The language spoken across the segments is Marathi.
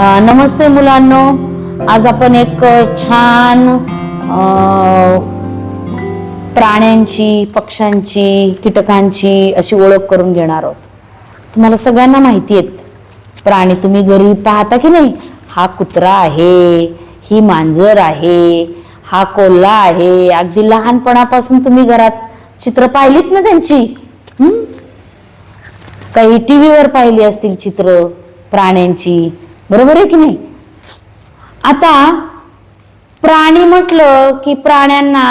नमस्ते मुलांनो. आज आपण एक छान प्राण्यांची पक्ष्यांची कीटकांची अशी ओळख करून घेणार आहोत. तुम्हाला सगळ्यांना माहिती आहेत प्राणी तुम्ही घरी पाहता की नाही? हा कुत्रा आहे ही मांजर आहे हा कोल्हा आहे. अगदी लहानपणापासून तुम्ही घरात चित्र पाहिलीत ना त्यांची? काही काही टीव्हीवर पाहिली असतील चित्र प्राण्यांची? बरोबर आहे की नाही? आता प्राणी म्हटलं की प्राण्यांना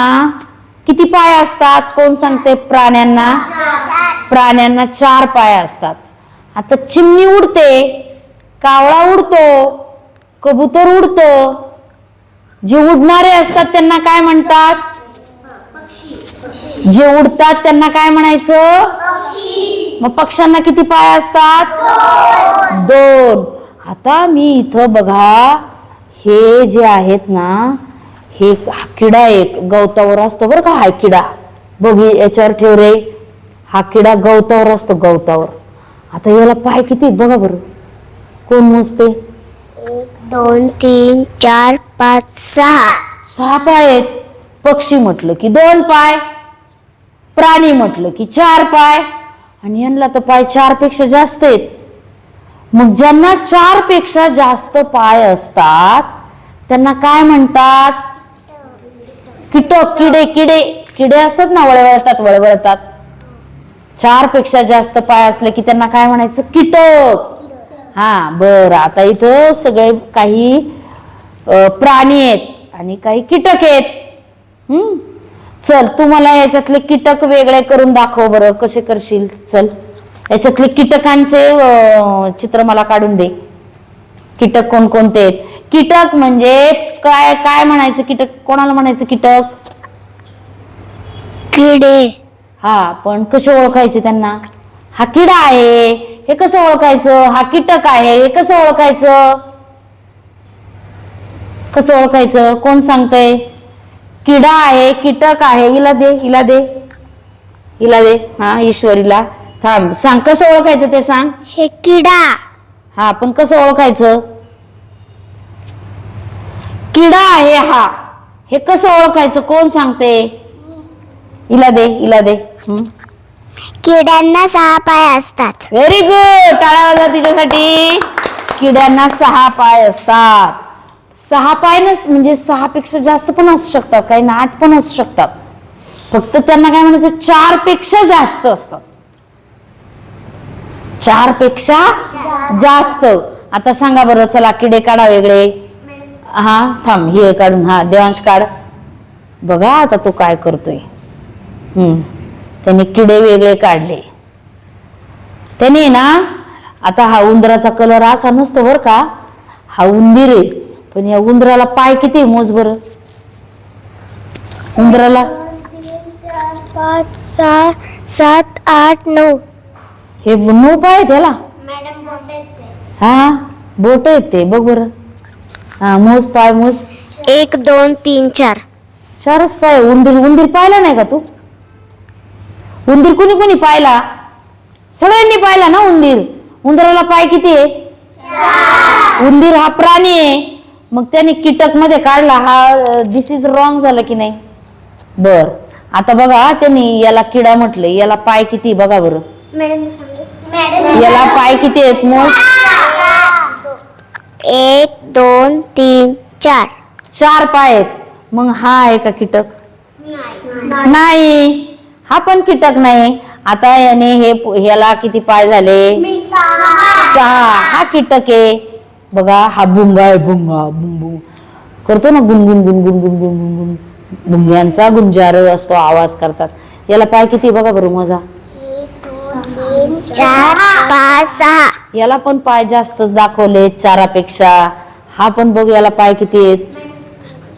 किती पाय असतात? कोण सांगते? प्राण्यांना? प्राण्यांना चार पाय असतात. आता चिमणी उडते कावळा उडतो कबूतर उडतो. जे उडणारे असतात त्यांना काय म्हणतात? जे उडतात त्यांना काय म्हणायचं? मग पक्ष्यांना किती पाय असतात? दोन. आता मी इथं बघा हे जे आहेत ना हे हा किडा एक गवतावर असतो बरं का हा किडा. बघ याच्यावर ठेव रे. हा किडा गवतावर असतो गवतावर. आता याला पाय किती बघा बरं. कोण मोजते? एक दोन तीन चार पाच सहा. सहा पाय आहेत. पक्षी म्हटलं की दोन पाय प्राणी म्हटलं की चार पाय. आणि यांना तर पाय चारपेक्षा जास्त आहेत. मग ज्यांना चारपेक्षा जास्त पाय असतात त्यांना काय म्हणतात? कीटक किडे किडे. किडे असतात ना वळवळतात वळवळतात. चारपेक्षा जास्त पाय असले की त्यांना काय म्हणायचं? कीटक हा बर. आता इथं सगळे काही प्राणी आहेत आणि काही कीटक आहेत. हम्म? चल तू मला याच्यातले कीटक वेगळे करून दाखव बरं. कसे करशील? चल. याच्यातले कीटकांचे चित्र मला काढून दे. कीटक कोणकोणते आहेत? कीटक म्हणजे काय काय म्हणायचं कीटक? कोणाला म्हणायचं कीटक? किडे. हा पण कसे ओळखायचे त्यांना? हा किडा आहे हे कसं ओळखायचं? हा कीटक आहे हे कसं ओळखायचं? कसं ओळखायचं? कोण सांगतंय? किडा आहे कीटक आहे. हिला दे हिला दे. हिला दे हा ईश्वरीला. थांब सांग कसं ओळखायचं ते सांग? हे किडा. हा पण कसं ओळखायचं? किडा आहे हा. हे कसं ओळखायचं? कोण सांगते? हिला दे हिला दे. किड्यांना सहा पाय असतात. व्हेरी गुड टाळ्या वाजवा तिच्यासाठी. किड्यांना सहा पाय असतात. सहा पाय नस म्हणजे सहा पेक्षा जास्त पण असू शकतात काही ना आठ पण असू शकतात. फक्त त्यांना काय म्हणायचं? चारपेक्षा जास्त असतात. चारपेक्षा जास्त. आता सांगा बरं चला किडे काढा वेगळे. हा थांब हे काढून हा देवांश काढ. बघा आता तो काय करतोय. हम्म त्याने किडे वेगळे काढले. त्याने ना आता हा उंदराचा कलर असा नसतो बर का. हा उंदीर आहे पण या उंदराला पाय किती आहे? मोज बर? उंदराला पाच सहा सात आठ नऊ. हे नऊ पाय त्याला मॅडम हा? बोट आहेत ते बघ बर. हा मोज पाय मोज. एक दोन तीन चार. चारच पाय. उंदीर उंदीर पाहिला नाही का तू? उंदीर कुणी कुणी पाहिला? सगळ्यांनी पाहिला ना उंदीर? उंदराला पाय किती आहे? उंदीर हा प्राणी आहे. मग त्याने कीटकमध्ये काढला. हा दिस इज रॉंग झालं की नाही? बर. आता बघा त्यांनी याला किडा म्हटले याला पाय किती बघा बरं. मॅडम याला पाय किती आहेत मोज एक दोन तीन चार. चार पाय आहेत. मग हा आहे का कीटक? नाही. हा पण कीटक नाही. आता याने हे ह्याला किती पाय झाले? सहा. हा कीटक आहे. बघा हा भुंगा आहे. भुंगा बुंबू. करतो ना गुनगुन गुनगुन गुनगुन गुनगुन भुंग्यांचा गुंजार असतो आवाज करतात. याला पाय किती बघा बरं मजा. चार पाच सहा. याला पण पाय जास्तच दाखवले चारापेक्षा. हा पण बघ याला पाय किती आहेत?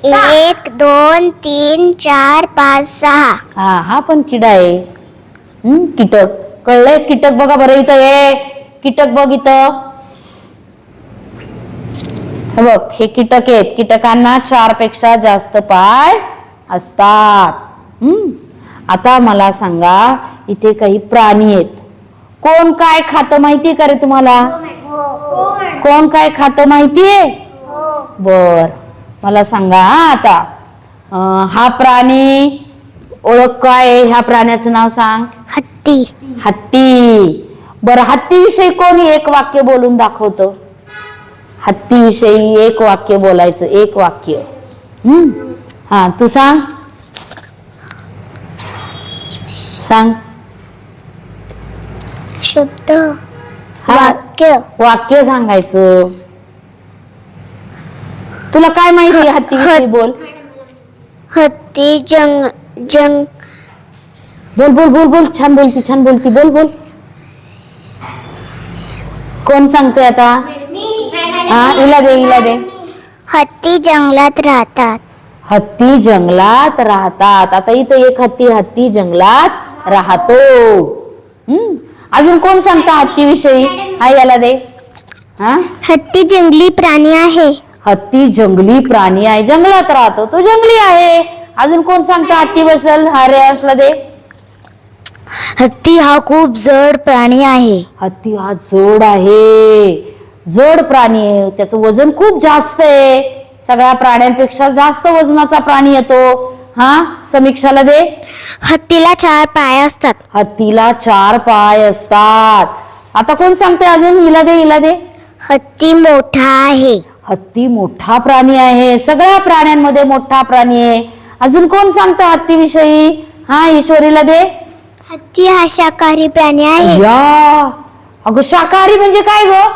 एक दोन तीन चार पाच सहा. हा हा पण किडा आहे. हम्म कीटक. कळलंय? कीटक बघा बरं इथं ये. कीटक बघ इथं. हे बघ हे कीटक आहेत. कीटकांना चारपेक्षा जास्त पाय असतात. हम्म आता मला सांगा इथे काही प्राणी आहेत. कोण काय खातं माहिती का रे तुम्हाला? कोण काय खातं माहितीये? बर मला सांगा हा आता. हा प्राणी ओळख काय? ह्या प्राण्याचं नाव सांग. हत्ती. हत्ती. बरं हत्तीविषयी कोणी एक वाक्य बोलून दाखवतं? हत्तीविषयी एक वाक्य बोलायचं एक वाक्य. हम्म. हा तू सांग. सांग. शब्द. वाक्य. वाक्य सांगायचं. तुला काय माहिती हत्तीविषयी? बोल. हत्ती जंग जंग. बोल बोल बोल बोल. छान बोलती छान बोलती. बोल बोल. कोण सांगते आता? हा इला दे इला दे. हत्ती जंगलात राहतात. हत्ती जंगलात राहतात. आता इथं एक हत्ती हत्ती जंगलात राहतो. हम्म. अजून कोण सांगता हत्तीविषयी? हा याला दे. हा? हत्ती जंगली प्राणी आहे. हत्ती जंगली प्राणी आहे. जंगलात राहतो. तो जंगली आहे. अजून कोण सांगता हत्ती बसल हा दे. हत्ती हा खूप जड प्राणी आहे. हत्ती हा जड आहे. जड प्राणी आहे. त्याचं वजन खूप जास्त आहे. सगळ्या प्राण्यांपेक्षा जास्त वजनाचा प्राणी येतो. हा समीक्षाला दे. हत्तीला चार पाय असतात. हत्तीला चार पाय असतात. आता कोण सांगते अजून? हिला दे हिला दे. हत्ती मोठा आहे. हत्ती मोठा प्राणी आहे. सगळ्या प्राण्यांमध्ये मोठा प्राणी आहे. अजून कोण सांगतं हत्तीविषयी? हा ईश्वरीला दे. हत्ती हा शाकाहारी प्राणी आहे. या. अगं शाकाहारी म्हणजे काय ग?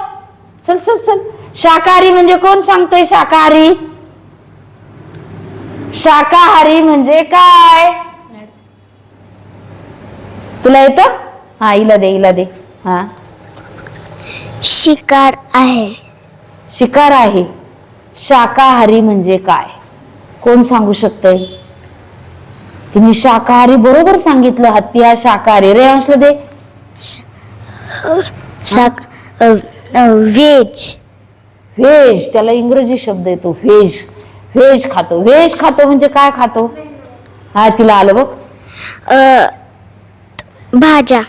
चल चल चल. शाकाहारी म्हणजे कोण सांगतंय शाकाहारी? शाकाहारी म्हणजे काय? तुला येतं? हा इला दे इला दे. हा. शिकार आहे. शिकार आहे. शाकाहारी म्हणजे काय? कोण सांगू शकतंय? तिने शाकाहारी बरोबर सांगितलं हत्ती हा शाकाहारी. रे अंशला दे. शाक व्हेज. व्हेज त्याला इंग्रजी शब्द येतो व्हेज. व्हेज खातो. व्हेज खातो म्हणजे काय खातो? हा तिला आलं बघ. भाज्या.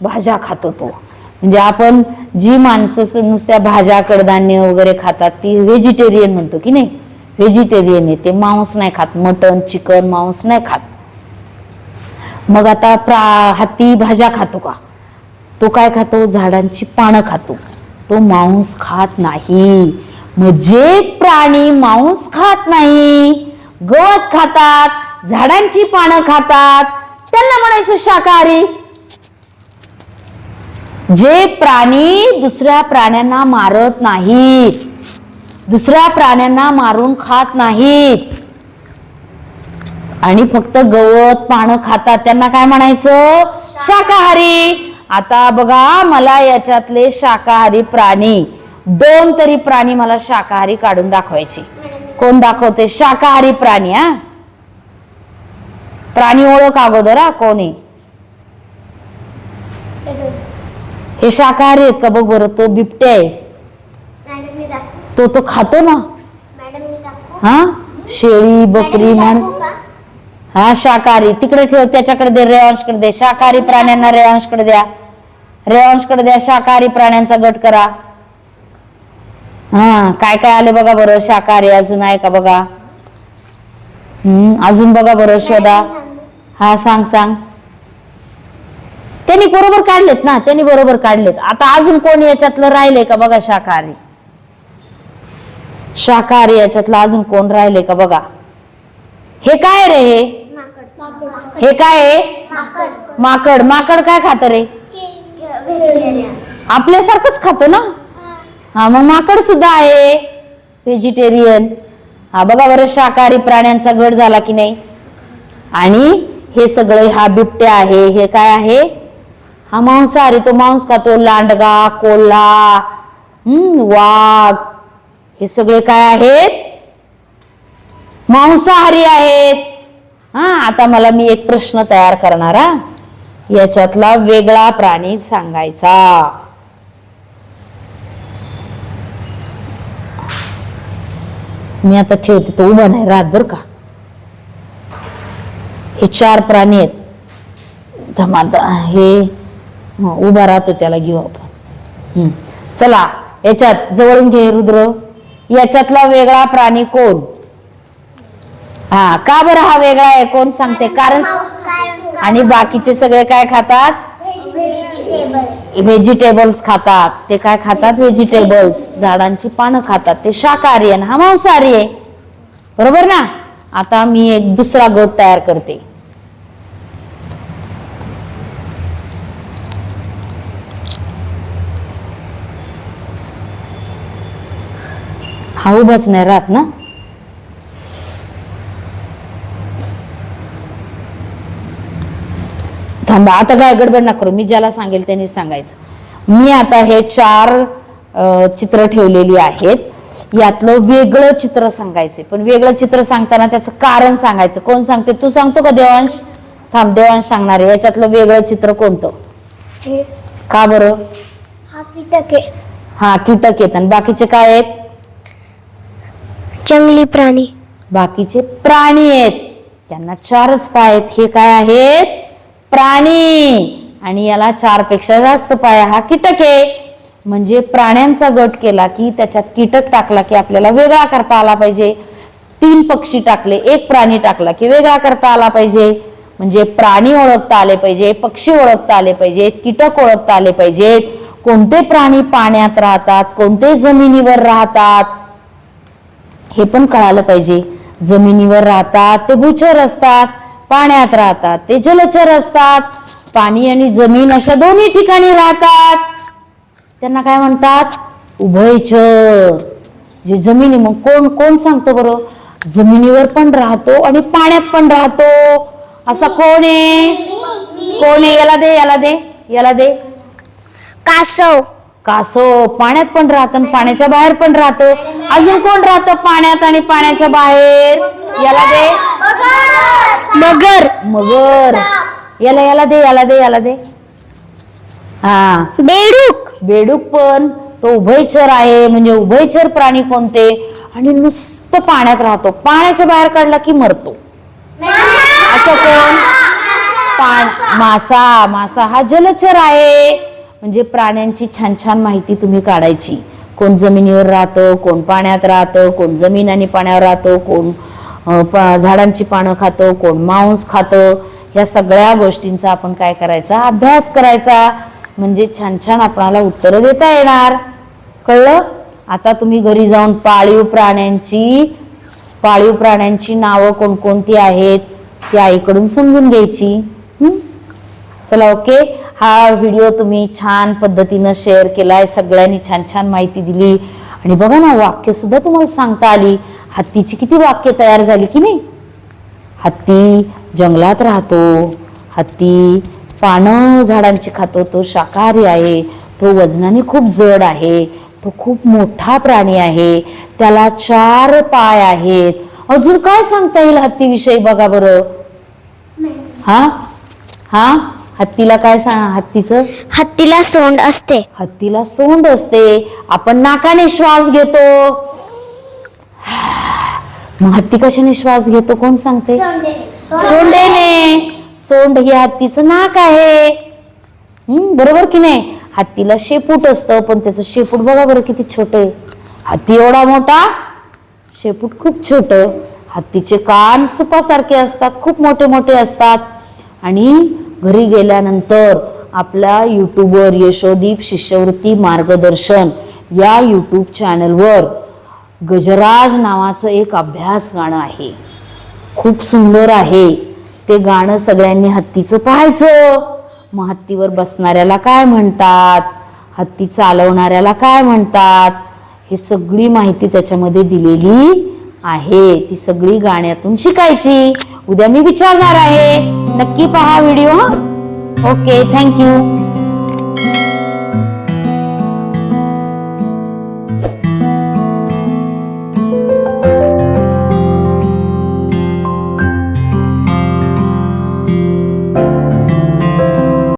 भाज्या खातो तो. म्हणजे आपण जी माणसं नुसत्या भाज्या कडधान्य वगैरे खातात ती व्हेजिटेरियन म्हणतो की नाही? व्हेजिटेरियन आहे ते मांस नाही खात. मटन चिकन मांस नाही खात. मग आता प्रा हत्ती भाज्या खातो का? तो काय खातो? झाडांची पानं खातो. तो मांस खात नाही. मग जे प्राणी मांस खात नाही. गवत खातात झाडांची पानं खातात. त्यांना म्हणायचं शाकाहारी. जे प्राणी दुसऱ्या प्राण्यांना मारत नाहीत दुसऱ्या प्राण्यांना मारून खात नाहीत आणि फक्त गवत पानं खातात त्यांना काय म्हणायचं? शाकाहारी. आता बघा मला याच्यातले शाकाहारी प्राणी दोन तरी प्राणी मला शाकाहारी काढून दाखवायचे. कोण दाखवते? शाकाहारी प्राणी हा? प्राणी ओळख अगोदर हा? कोणी आहे हे शाकाहारी आहेत का? बघ बरं तो बिबट्या आहे. तो तो खातो ना? हा? शेळी बकरी म्हण हा शाकाहारी. तिकडे ठेव त्याच्याकडे दे रेवांशकडे दे. शाकाहारी प्राण्यांना रेवांशकडे द्या. रेवांशकडे द्या शाकाहारी प्राण्यांचा गट करा. हा काय काय आले बघा बरं शाकाहारी अजून आहे का बघा? हम्म अजून बघा बरं शोधा. हा सांग सांग. त्यांनी बरोबर काढलेत ना त्यांनी बरोबर काढलेत. आता अजून कोण याच्यातलं राहिले का बघा शाकाहारी? शाकाहारी याच्यातलं अजून कोण राहिले का बघा? हे काय रे हे? हे काय आहे माकड. माकड काय खात रे? आपल्यासारखंच खातो ना? हा मग माकड सुद्धा आहे. व्हेजिटेरियन हा बघा बरं शाकाहारी प्राण्यांचा गट झाला की नाही? आणि हे सगळे हा बिबट्या आहे हे काय आहे? हा मांसाहारी तो मांस खातो लांडगा कोल्हा? हम्म वाघ. हे सगळे काय आहेत? मांसाहारी आहेत. हा आता मला मी एक प्रश्न तयार करणार याच्यातला वेगळा प्राणी सांगायचा. मी आता ठेवते तो उभा नाही राहत बर का. हे चार प्राणी आहेत. धमादा हे उभा राहतो त्याला घेऊ आपण. चला याच्यात जवळून घे रुद्र. याच्यातला वेगळा प्राणी कोण? हा का बरं हा वेगळा आहे? कोण सांगते? कारण आणि बाकीचे सगळे काय खातात? व्हेजिटेबल्स खातात. ते काय खातात? व्हेजिटेबल्स झाडांची पानं खातात. ते शाकाहारी आहे आणि हा मांसाहारी आहे. बरोबर ना? आता मी एक दुसरा गट तयार करते. हा उभाच नाही राहत ना? थांबा आता काय गडबड ना करू. मी ज्याला सांगेल त्यांनी सांगायचं. मी आता हे चार चित्र ठेवलेली आहेत. यातलं वेगळं चित्र सांगायचे पण वेगळं चित्र सांगताना त्याचं कारण सांगायचं. कोण सांगते? तू सांगतो का देवांश? थांब देवांश सांगणार आहे. याच्यातलं वेगळं चित्र कोणतं? का बरं? हा कीटक आहे. हा कीटक आहेत. आणि बाकीचे काय आहेत? जंगली प्राणी. बाकीचे प्राणी आहेत. त्यांना चारच पाय आहेत. हे काय आहेत? प्राणी. आणि याला चारपेक्षा जास्त पाय हा कीटक आहे. म्हणजे प्राण्यांचा गट केला की त्याच्यात कीटक टाकला की आपल्याला वेगळा करता आला पाहिजे. तीन पक्षी टाकले एक प्राणी टाकला की वेगळा करता आला पाहिजे. म्हणजे प्राणी ओळखता आले पाहिजे पक्षी ओळखता आले पाहिजेत कीटक ओळखता आले पाहिजेत. कोणते प्राणी पाण्यात राहतात कोणते जमिनीवर राहतात? हे पण कळालं पाहिजे. जमिनीवर राहतात ते भूचर असतात पाण्यात राहतात ते जलचर असतात. पाणी आणि जमीन अशा दोन्ही ठिकाणी राहतात. त्यांना काय म्हणतात? उभयचर जे जमिनी मग कोण कोण सांगतो बरं? जमिनीवर पण राहतो आणि पाण्यात पण राहतो. असा कोण आहे? कोण आहे? याला दे याला दे याला दे. कासव. कासव पाण्यात पण राहत आणि पाण्याच्या बाहेर पण राहतं? अजून कोण राहतं पाण्यात आणि पाण्याच्या बाहेर? याला दे. मगर. मगर. याला याला दे याला दे याला दे. हा. बेडूक. बेडूक पण. तो उभयचर आहे. म्हणजे उभयचर प्राणी कोणते? आणि नुसतं पाण्यात राहतो. पाण्याच्या बाहेर काढला की मरतो. असं कोण? मासा. मासा हा जलचर आहे. म्हणजे प्राण्यांची छान छान माहिती तुम्ही काढायची. कोण जमिनीवर राहतं कोण पाण्यात राहतं कोण जमीन आणि पाण्यावर राहतो कोण झाडांची पानं खातं कोण मांस खातं. ह्या सगळ्या गोष्टींचा आपण काय करायचा? अभ्यास करायचा. म्हणजे छान छान आपणाला उत्तरं देता येणार. कळलं? आता तुम्ही घरी जाऊन पाळीव प्राण्यांची पाळीव प्राण्यांची नावं कोणकोणती आहेत ती आईकडून समजून घ्यायची. चला ओके. हा व्हिडिओ तुम्ही छान पद्धतीनं शेअर केलाय सगळ्यांनी छान छान माहिती दिली. आणि बघा ना वाक्य सुद्धा तुम्हाला सांगता आली. हत्तीची किती वाक्य तयार झाली की नाही? हत्ती जंगलात राहतो. हत्ती पानं झाडांची खातो. तो शाकाहारी आहे. तो वजनाने खूप जड आहे. तो खूप मोठा प्राणी आहे. त्याला चार पाय आहेत. अजून काय सांगता येईल हत्तीविषयी? बघा बरं. हा? हा? हत्तीला काय सांग हत्तीचं? हत्तीला सोंड असते. हत्तीला सोंड असते. आपण नाकाने श्वास घेतो. मग हत्ती कशाने श्वास घेतो? कोण सांगते? सोंडेने. सोंड हे हत्तीचं नाक आहे. हम्म बरोबर की नाही? हत्तीला शेपूट असतं पण त्याचं शेपूट बघा बरं किती छोट आहे. हत्ती एवढा मोठा शेपूट खूप छोट. हत्तीचे कान सुपासारखे असतात खूप मोठे मोठे असतात. आणि घरी गेल्यानंतर आपल्या यूट्यूबवर यशोदीप शिष्यवृत्ती मार्गदर्शन या यूट्यूब चॅनलवर गजराज नावाचं एक अभ्यास गाणं आहे. खूप सुंदर आहे. ते गाणं सगळ्यांनी हत्तीचं पाहायचं. मग हत्तीवर बसणाऱ्याला काय म्हणतात? हत्ती चालवणाऱ्याला काय म्हणतात? हे सगळी माहिती त्याच्यामध्ये दिलेली आहे. ती सगळी गाण्यातून शिकायची. उद्या मी विचारणार आहे. नक्की पहा व्हिडिओ ओके थँक्यू